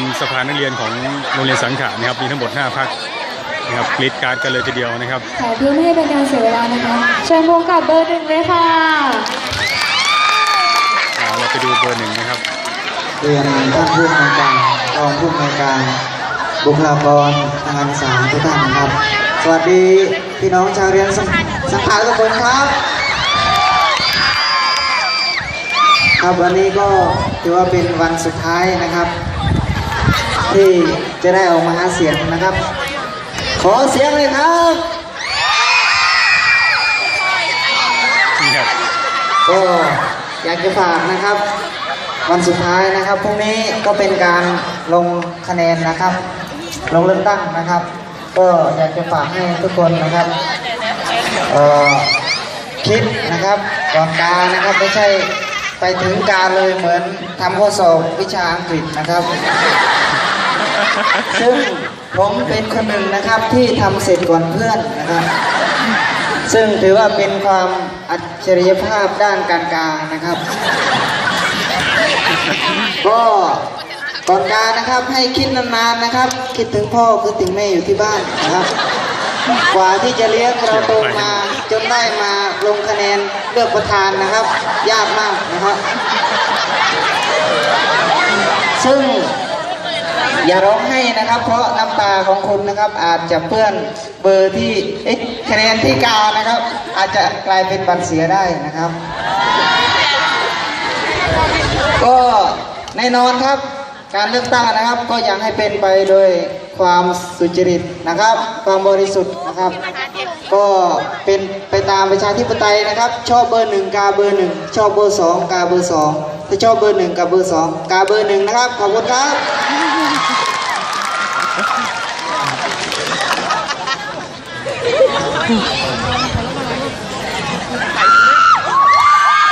รมสภานักเรียนของโรงเรียนสังขะนะครับมีทั้งหมด 5พักนะครับกรีดการดกันเลยทีเดียวนะครับค่ะเพื่อไม่ให้เป็นการเสียเวลานะคะเชิญพบกับเบอร์หนึ่งเลยค่ะอ่าเราไปดูเบอร์หนึ่งนะครับเรียนท่านผู้อำนวยการรองผู้อำนวยการ บุคลากรทางการศึกษาทุกท่านนะครับ สวัสดีพี่น้องชาวเรียนสังสังขารทุกคนครับ ครับวันนี้ก็ถือว่าเป็นวันสุดท้ายนะครับ ที่จะได้ออกมาหาเสียงนะครับ ขอเสียงเลยครับนี่ครับก็อยากจะฝากนะครับ วันสุดท้ายนะครับพรุ่งนี้ก็เป็นการลงคะแนนนะครับ ลงเลือกตั้งนะครับ ก็อยากจะฝากให้ทุกคนนะครับเอ่อคิดนะครับก่อนการนะครับไม่ใช่ไปถึงการเลยเหมือนทำข้อสอบวิชาอังกฤษนะครับ ซึ่งผมเป็นคนหนึ่งนะครับที่ทำเสร็จก่อนเพื่อนนะครับ ซึ่งถือว่าเป็นความอัจฉริยภาพด้านการกลางนะครับ ก็ก่อนการนะครับให้คิดนานๆนะครับ คิดถึงพ่อคิดถึงแม่อยู่ที่บ้านนะครับ กว่าที่จะเลี้ยงเราโตมาจนได้มาลงคะแนนเลือกประธานนะครับ ยากมากนะครับ ซึ่ง อย่าร้องไห้นะครับ เพราะน้ำตาของคุณนะครับอาจจะเปื้อนเบอร์ที่เอ๊ะคะแนนที่กานะครับ อาจจะกลายเป็นบัตรเสียได้นะครับ ก็แน่นอนครับ การเลือกตั้งนะครับ ก็อยากให้เป็นไปโดยความสุจริตนะครับ ความบริสุทธิ์นะครับ ก็เป็นไปตามประชาธิปไตยนะครับ ชอบเบอร์หนึ่งกาเบอร์หนึ่งชอบเบอร์สองกาเบอร์สองถ้าชอบเบอร์หนึ่งกาเบอร์สองกาเบอร์หนึ่งนะครับ ขอบคุณครับ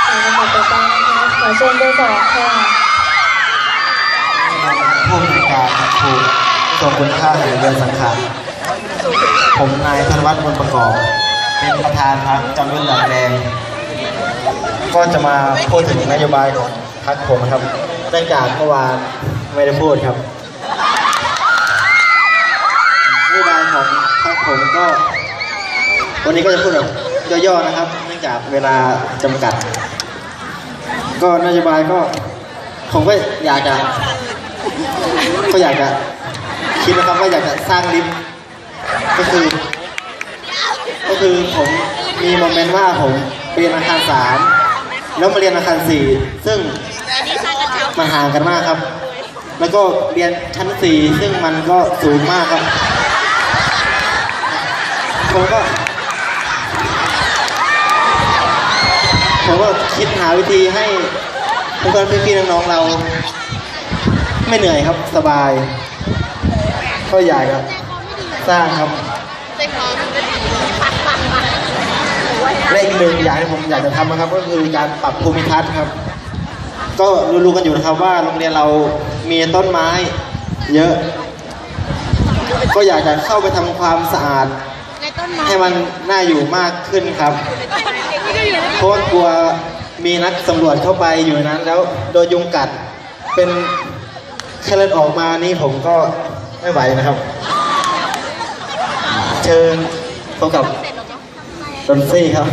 ค่ะลำดับต่อไปนะคะขอ เชิญเบอร์สองค่ะ ผู้อำนวยการครูทรงคุณค่าแห่งเรือนสังขารผมนายธนวัฒน์มนประกอบ เป็นประธานพรรคจำเรื่องหลักแดง ก็จะมาพูดถึงนโยบายของพรรคผมครับเนื่องจากเมื่อวานไม่ได้พูดครับนโยบายของพรรคผมก็ วันนี้ก็จะพูดแบบย่อๆนะครับ เนื่องจากเวลาจำกัด ก็นโยบายก็ ผมก็อยากจะ ก็อยากจะ คิดนะครับว่าอยากจะสร้างลิฟต์ก็คือ ก็คือผมมีโมเมนต์ว่าผมเรียนอาคารสามแล้วมาเรียนอาคารสี่ซึ่งมันห่างกันมากครับ แล้วก็เรียนชั้นสี่ซึ่งมันก็สูงมากครับผมก็ ผมก็ คิดหาวิธีให้เพื่อนๆพี่ๆน้องๆเรา ไม่เหนื่อยครับสบาย ก็อยากครับสร้างครับเลขหนึ่งอยากให้ผมอยากจะทำนะครับ ก็คือการปรับภูมิทัศน์ครับ ก็รู้ๆกันอยู่นะครับว่าโรงเรียนเรามีต้นไม้ เยอะ ก็อยากจะเข้าไปทำความสะอาด ให้มันน่าอยู่มากขึ้นครับเพราะว่ากลัวมีนักสำรวจเข้าไปอยู่ในนั้นแล้วโดนยุงกัดเป็นแค่เลือดออกมานี่ผมก็ไม่ไหวนะครับ เชิญพบกับดนซี่ครับ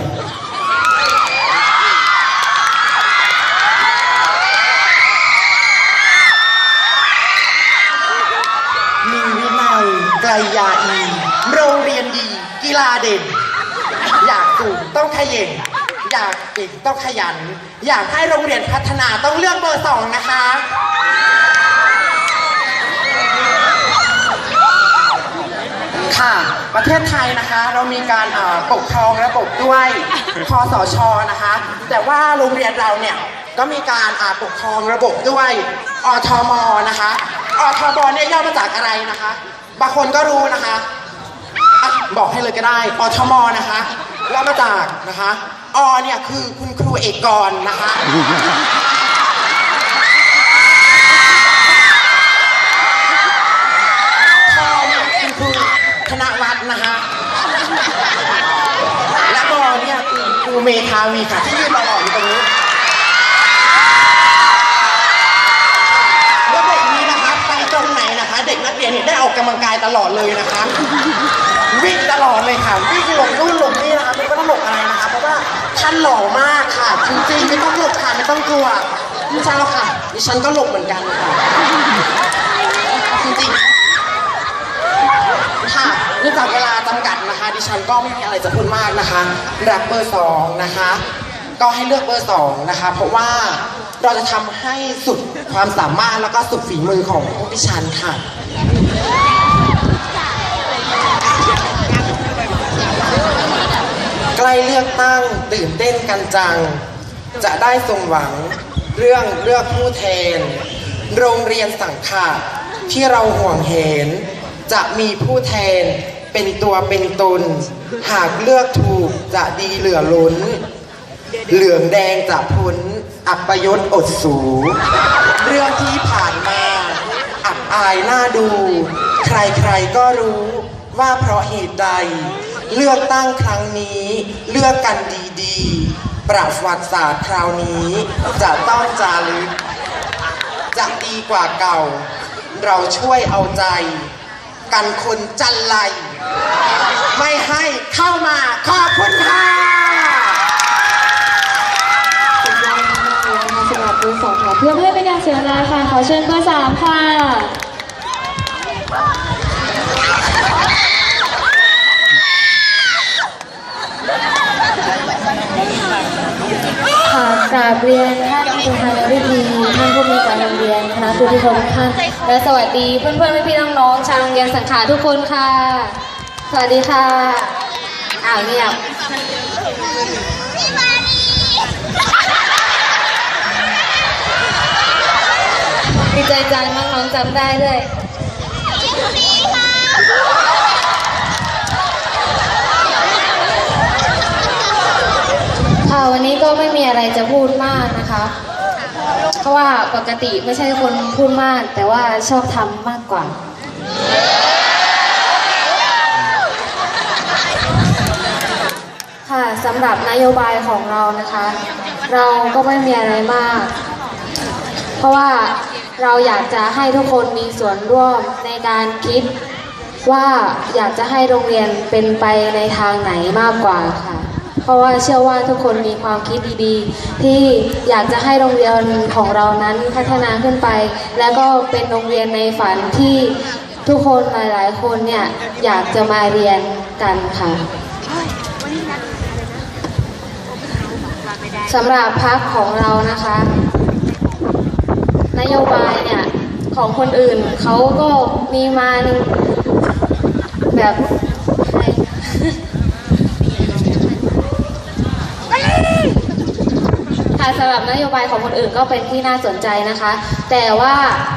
กีฬาเด่น อยากสูงต้องขย่งอยากเก่งต้องขยัน อยากให้โรงเรียนพัฒนาต้องเลือกเบอร์สองนะคะค่ะ ประเทศไทยนะคะ เรามีการปกครองระบบด้วยคอสชนะคะ แต่ว่าโรงเรียนเราเนี่ยก็มีการปกครองระบบด้วยอทมนะคะอทมเนี่ยย่อมาจากอะไรนะคะ บางคนก็รู้นะคะ บอกให้เลยก็ได้อทมนะคะย่อมาจากนะคะอเนี่ยคือคุณครูเอกกรนะคะทอเนี่ยคือครูธนวัฒน์นะคะและบอเนี่ยคือครูเมธาวีค่ะที่ยืนรออยู่ตรงนี้แล้วเด็กนี้นะคะไปตรงไหนะคะ เด็กนักเรียนเนี่ยได้ออกกำลังกายตลอดเลยนะคะ วิ่งตลอดเลยค่ะวิ่งหลบนู่นหลบนี่นะคะไม่ต้องหลบอะไรนะคะเพราะว่าท่านหล่อมากค่ะจริงๆไม่ต้องหลบค่ะไม่ต้องกลัวไม่ใช่ค่ะดิฉันก็หลบเหมือนกันค่ะจริงๆค่ะเนื่องจากเวลาจำกัดนะคะ ดิฉันก็ไม่มีอะไรจะพูดมากนะคะรักเบอร์สองนะคะ ก็ให้เลือกเบอร์สองนะคะ เพราะว่าเราจะทำให้สุดความสามารถแล้วก็สุดฝีมือของพวกดิฉันค่ะ ล้เลือกตั้งตื่นเต้นกันจัง จะได้สมหวังเรื่องเลือกผู้แทน โรงเรียนสังขะที่เราห่วงเห็น จะมีผู้แทนเป็นตัวเป็นตน หากเลือกถูกจะดีเหลือล้น เหลืองแดงจะพ้นอัปยศอดสู เรื่องที่ผ่านมา อับอายน่าดู ใครๆก็รู้ว่าเพราะเหตุใด เลือกตั้งครั้งนี้ เลือกกันดีๆ ประวัติศาสตร์คราวนี้ จะต้องจารึก จะดีกว่าเก่า เราช่วยเอาใจ กันคนจันไรไม่ให้เข้ามาขอบคุณค่ะสุดยอดมากเลยนะคะสำหรับเบอร์สองค่ะเพื่อไม่ให้เป็นการเสียเวลาค่ะ ขอเชิญเบอร์สามค่ะ ค่ะกราบเรียนท่านประธานวิธีท่านผู้มีการโรงเรียนคณะครูที่เคารพท่านและสวัสดีเพื่อนๆพี่ๆน้องๆชาวโรงเรียนสังขาทุกคนค่ะ สวัสดีค่ะอ้าวเงียบดีใจจังน้องๆจำได้ด้วย ค่ะวันนี้ก็ไม่มีอะไรจะพูดมากนะคะ เพราะว่าปกติไม่ใช่คนพูดมาก แต่ว่าชอบทำมากกว่า ค่ะสำหรับนโยบายของเรานะคะ เราก็ไม่มีอะไรมาก เพราะว่าเราอยากจะให้ทุกคนมีส่วนร่วมในการคิดว่าอยากจะให้โรงเรียนเป็นไปในทางไหนมากกว่าค่ะ เพราะว่าเชื่อว่าทุกคนมีความคิดดีๆ ที่อยากจะให้โรงเรียนของเรานั้นพัฒนาขึ้นไป แล้วก็เป็นโรงเรียนในฝันที่ทุกคนหลายๆ คนเนี่ยอยากจะมาเรียนกันค่ะสำหรับพักของเรานะคะ นโยบายเนี่ย ของคนอื่นเขาก็มีมาแบบ ค่ะสำหรับนโยบายของคนอื่นก็เป็นที่น่าสนใจนะคะ แต่ว่า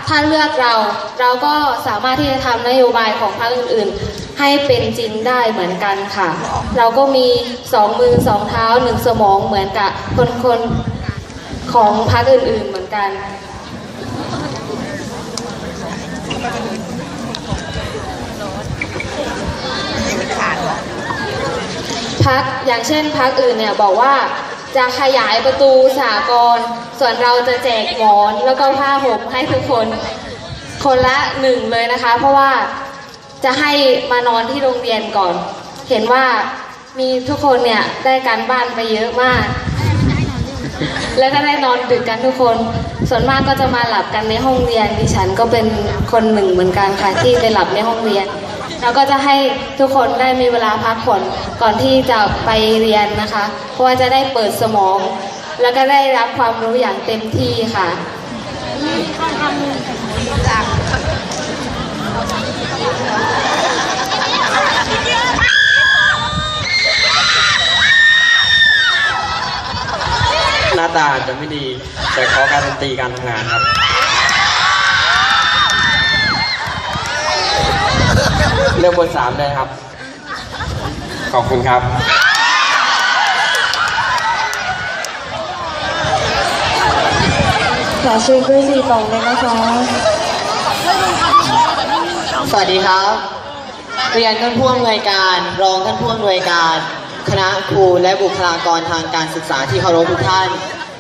ถ้าเลือกเราเราก็สามารถที่จะทำนโยบายของพรรคอื่น ๆ ให้เป็นจริงได้เหมือนกันค่ะ เราก็มีสองมือสองเท้าหนึ่งสมองเหมือนกับคนๆของพรรคอื่น ๆ เหมือนกันพักอย่างเช่นพักอื่นเนี่ยบอกว่า จะขยายประตูสากรณ์ส่วนเราจะแจกหมอนแล้วก็ผ้าห่มให้ทุกคน คนละหนึ่งเลยนะคะ เพราะว่าจะให้มานอนที่โรงเรียนก่อน เห็นว่ามีทุกคนเนี่ยได้การบ้านไปเยอะมาก แล้วก็ได้นอนดึกกันทุกคน ส่วนมากก็จะมาหลับกันในห้องเรียนดิฉันก็เป็นคนหนึ่งเหมือนกันค่ะที่ไปหลับในห้องเรียน แล้วก็จะให้ทุกคนได้มีเวลาพักผ่อนก่อนที่จะไปเรียนนะคะ เพราะว่าจะได้เปิดสมอง แล้วก็ได้รับความรู้อย่างเต็มที่ค่ะหน้าตาจจะไม่ดี แต่ขอการันตีการทำงานครับ เลือกเบอร์สามเลยครับ ขอบคุณครับขอเชิญเบอร์สี่ต่อเลยนะคะ สวัสดีครับ เรียนท่านผู้อำนวยการ รองท่านผู้อำนวยการ คณะครูและบุคลากรทางการศึกษาที่เคารพทุกท่าน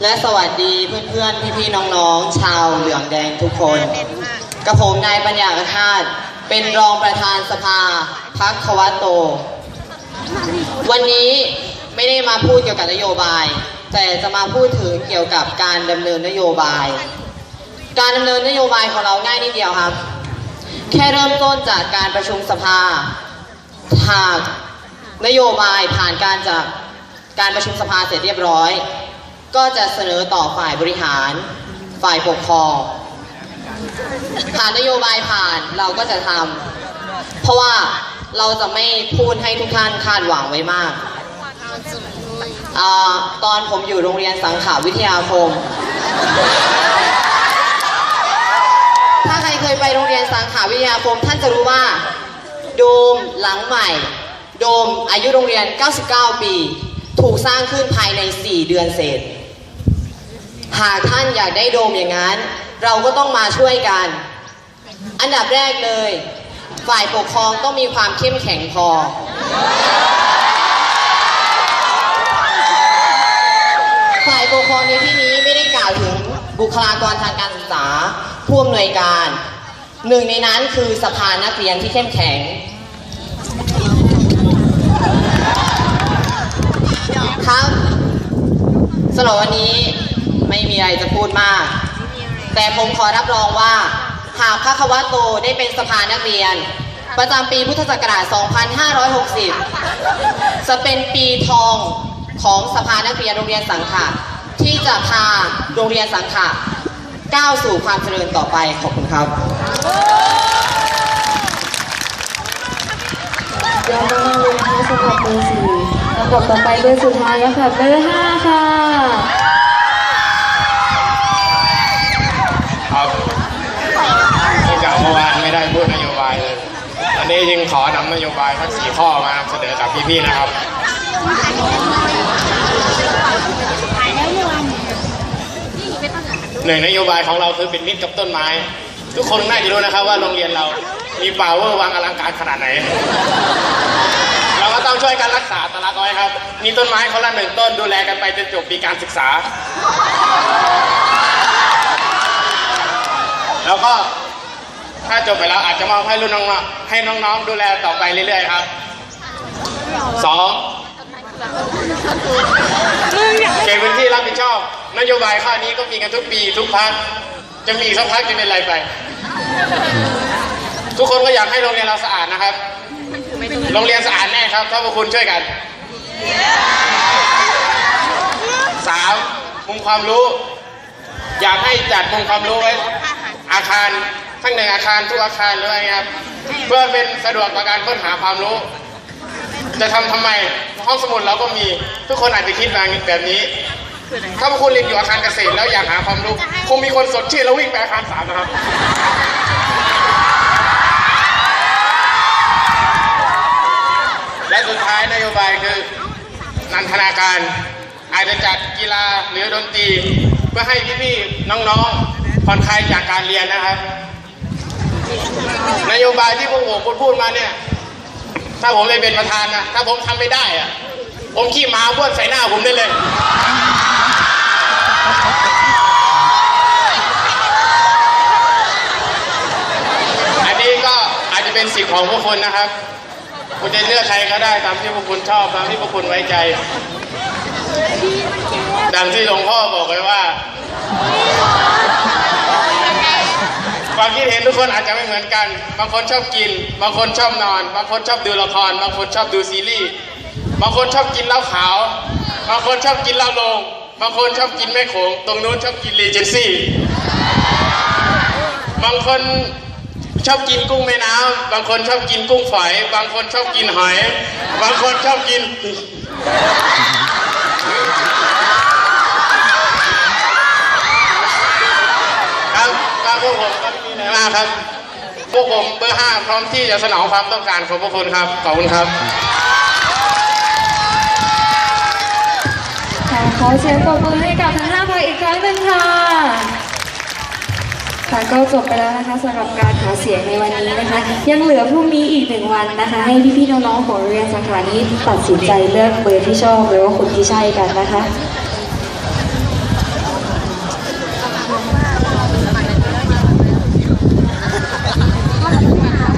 และสวัสดีเพื่อนๆ พี่ๆ น้องๆ ชาวเหลืองแดงทุกคนกับผมนายปัญญาอาคาต เป็นรองประธานสภาพักควัตโต วันนี้ไม่ได้มาพูดเกี่ยวกับนโยบาย แต่จะมาพูดถึงเกี่ยวกับการดำเนินนโยบาย การดำเนินนโยบายของเราง่ายนิดเดียวครับ แค่เริ่มต้นจากการประชุมสภาหากนโยบายผ่านการจากการประชุมสภาเสร็จเรียบร้อย ก็จะเสนอต่อฝ่ายบริหาร ฝ่ายปกครอง หากนโยบายผ่านเราก็จะทำเพราะว่าเราจะไม่พูดให้ทุกท่านคาดหวังไว้มากอตอนผมอยู่โรงเรียนสังขาวิทยาคม ถ้าใครเคยไปโรงเรียนสังขาวิทยาคม ท่านจะรู้ว่า โดมหลังใหม่ โดมอายุโรงเรียน 99 ปี ถูกสร้างขึ้นภายใน 4 เดือนเศษ หากท่านอยากได้โดมอย่างนั้น เราก็ต้องมาช่วยกัน อันดับแรกเลย ฝ่ายปกครองต้องมีความเข้มแข็งพอ ฝ่ายปกครองในที่นี้ไม่ได้กล่าวถึงบุคลากรทางการศึกษาผู้อำนวยการ หนึ่งในนั้นคือสภานักเรียนที่เข้มแข็งครับสำหรับวันนี้ไม่มีอะไรจะพูดมาก แต่ผมขอรับรองว่า หากพระควโตได้เป็นสภานักเรียน ประจำปีพุทธศักราช 2560 จะเป็นปีทองของสภานักเรียนโรงเรียนสังขะที่จะพาโรงเรียนสังขะก้าวสู่ความเจริญต่อไปขอบคุณครับยอดมากเลยนะคะสำหรับเบอร์สี่ลำดับต่อไปเบอร์สุดท้ายแล้วค่ะเบอร์ห้าค่ะ ครับเนื่องจากเมื่อวานไม่ได้พูดนโยบายเลยวั นี้จึงขอนำนโยบายทั้งสี่ข้อมานำเสนอกับพี่ๆนะครับหนึ่งนโยบายของเราคือเป็นมิตรกับต้นไม้ ทุกคนน่าจะรู้นะครับว่าโรงเรียนเรามีป่าเวอร์วังอลังการขนาดไหน เราก็ต้องช่วยกันรักษาตลาดน้อยครับ มีต้นไม้คนละหนึ่งต้นดูแลกันไปจนจบปีการศึกษา แล้วก็ ถ้าจบไปแล้วอาจจะมอบให้รุ่นน้องๆให้น้องๆ ดูแลต่อไปเรื่อยๆครับสองเก็บพื้นที่รับผิดชอบ นโยบายข้อนี้ก็มีกันทุกปีทุกพักจะมีอีกสักพักจะเป็นไรไป ทุกคนก็อยากให้โรงเรียนเราสะอาดนะครับ โรงเรียนสะอาดแน่ครับ ถ้าพวกคุณช่วยกันสามมุมความรู้ อยากให้จัดมุมความรู้ไว้ อาคาร ทั้งหนึ่งอาคารทุกอาคารเลยครับ เพื่อเป็นสะดวกต่อการค้นหาความรู้ จะทำทำไมห้องสมุดเราก็มี ทุกคนอาจจะคิดแบบนี้ ถ้าพวกคุณเรียนอยู่อาคารเกษตรแล้วอยากหาความรู้ คงมีคนสดชื่นแล้ววิ่งไปอาคารสามนะครับและสุดท้ายนโยบายคือนันทนาการ อาจจะจัดกีฬาหรือดนตรี เพื่อให้พี่ๆน้องๆผ่อนคลายจากการเรียนนะครับ นโยบายที่พวกผมพูดมาเนี่ย ถ้าผมเลยเป็นประธานนะ ถ้าผมทำไม่ได้อะผมขี้หมาบ้วนใส่หน้าผมได้เลยอันนี้ก็อาจจะเป็นสิทธิ์ของพวกคนนะครับ คุณจะเลือกใครก็ได้ตามที่พวกคุณชอบตามที่พวกคุณไว้ใจ ดังที่หลวงพ่อบอกไว้ว่า ความคิดเห็นทุกคนอาจจะไม่เหมือนกัน บางคนชอบกิน บางคนชอบนอน บางคนชอบดูละคร บางคนชอบดูซีรีส์ บางคนชอบกินเหล้าขาว บางคนชอบกินเหล้าลง บางคนชอบกินแม่โขง ตรงนู้นชอบกินรีเจนซี่ บางคนชอบกินกุ้งแม่น้ำ บางคนชอบกินกุ้งฝอย บางคนชอบกินหอย บางคนชอบกินครับครับพวกผม มากครับ พวกผมเบอร์ห้าพร้อมที่จะสนองความต้องการของพวกคุณครับ ขอบคุณครับค่ะขอเสียงปรบมือให้กับทั้งห้าพักอีกครั้งหนึ่งค่ะค่ะก็จบไปแล้วนะคะสำหรับการหาเสียงในวันนี้นะคะ ยังเหลือพรุ่งนี้อีกหนึ่งวันนะคะ ให้พี่ๆน้องๆของโรงเรียนสาขานี้ตัดสินใจเลือกเบอร์ที่ชอบหรือว่าคนที่ใช่กันนะคะ